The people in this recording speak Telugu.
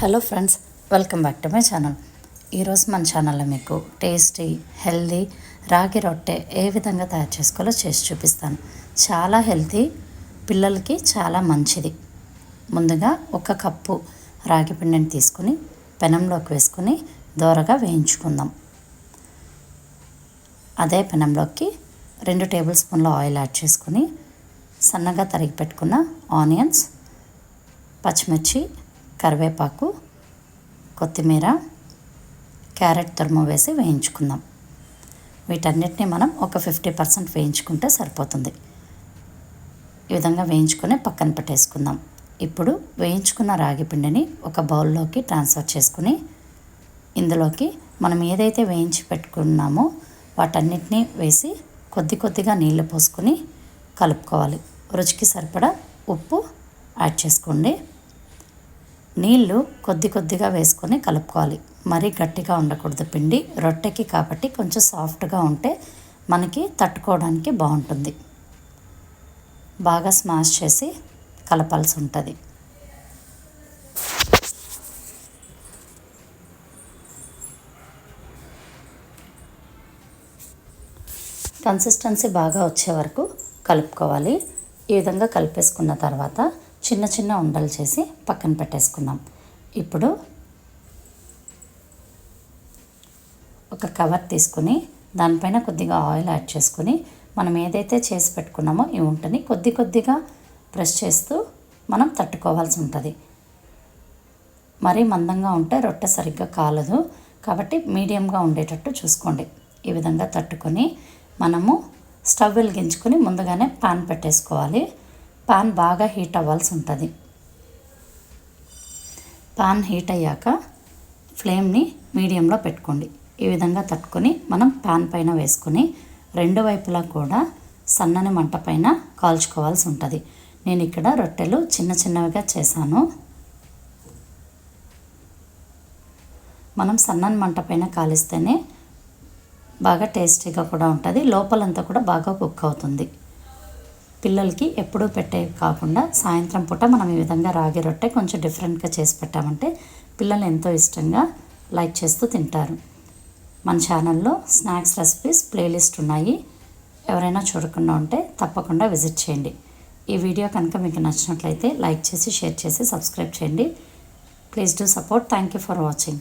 Hello friends welcome back to my channel. ఈరోజు మన ఛానల్లో మీకు టేస్టీ హెల్దీ రాగి రొట్టె ఏ విధంగా తయారు చేసుకోవాలో చేసి చూపిస్తాను. చాలా హెల్తీ పిల్లలకి చాలా మంచిది. ముందుగా ఒక కప్పు రాగి పిండిని తీసుకుని పెనంలోకి వేసుకుని దోరగా వేయించుకుందాం. అదే పెనంలోకి రెండు టేబుల్ స్పూన్ల ఆయిల్ యాడ్ చేసుకుని సన్నగా తరిగి పెట్టుకున్న ఆనియన్స్ పచ్చిమిర్చి కరివేపాకు కొత్తిమీర క్యారెట్ తురుము వేసి వేయించుకుందాం. వీటన్నిటిని మనం ఒక ఫిఫ్టీ పర్సెంట్ వేయించుకుంటే సరిపోతుంది. ఈ విధంగా వేయించుకొని పక్కన పెట్టేసుకుందాం. ఇప్పుడు వేయించుకున్న రాగి పిండిని ఒక బౌల్లోకి ట్రాన్స్ఫర్ చేసుకుని ఇందులోకి మనం ఏదైతే వేయించి పెట్టుకున్నామో వాటన్నిటిని వేసి కొద్ది కొద్దిగా నీళ్ళు పోసుకొని కలుపుకోవాలి. రుచికి సరిపడా ఉప్పు యాడ్ చేసుకోండి. నీళ్ళు కొద్ది కొద్దిగా వేసుకొని కలుపుకోవాలి. మరీ గట్టిగా ఉండకూడదు పిండి. రొట్టెకి కాబట్టి కొంచెం సాఫ్ట్గా ఉంటే మనకి తట్టుకోవడానికి బాగుంటుంది. బాగా స్మాష్ చేసి కలపాల్సి ఉంటుంది. కన్సిస్టెన్సీ బాగా వచ్చే వరకు కలుపుకోవాలి. ఈ విధంగా కలిపేసుకున్న తర్వాత చిన్న చిన్న ఉండలు చేసి పక్కన పెట్టేసుకుందాం. ఇప్పుడు ఒక కవర్ తీసుకుని దానిపైన కొద్దిగా ఆయిల్ యాడ్ చేసుకుని మనం ఏదైతే చేసి పెట్టుకున్నామో ఈ ఉంటని కొద్ది కొద్దిగా ప్రెస్ చేస్తూ మనం తట్టుకోవాల్సి ఉంటుంది. మరీ మందంగా ఉంటే రొట్టె సరిగ్గా కాలదు. కాబట్టి మీడియంగా ఉండేటట్టు చూసుకోండి. ఈ విధంగా తట్టుకొని మనము స్టవ్ వెలిగించుకొని ముందుగానే పాన్ పెట్టేసుకోవాలి. పాన్ బాగా హీట్ అవ్వాల్సి ఉంటుంది. పాన్ హీట్ అయ్యాక ఫ్లేమ్ని మీడియంలో పెట్టుకోండి. ఈ విధంగా తట్టుకొని మనం పాన్ పైన వేసుకొని రెండు వైపులా కూడా సన్నని మంట పైన కాల్చుకోవాల్సి ఉంటుంది. నేను ఇక్కడ రొట్టెలు చిన్న చిన్నవిగా చేశాను. మనం సన్నని మంట పైన కాలిస్తేనే బాగా టేస్టీగా కూడా ఉంటుంది. లోపలంతా కూడా బాగా కుక్ అవుతుంది. పిల్లలకి ఎప్పుడూ పెట్టే కాకుండా సాయంత్రం పూట మనం ఈ విధంగా రాగి రొట్టె కొంచెం డిఫరెంట్గా చేసి పెట్టామంటే పిల్లలు ఎంతో ఇష్టంగా లైక్ చేస్తూ తింటారు. మన ఛానల్లో స్నాక్స్ రెసిపీస్ ప్లేలిస్ట్ ఉన్నాయి. ఎవరైనా చూడకుండా ఉంటే తప్పకుండా విజిట్ చేయండి. ఈ వీడియో కనుక మీకు నచ్చినట్లయితే లైక్ చేసి షేర్ చేసి సబ్స్క్రైబ్ చేయండి. Please do support. Thank you for watching.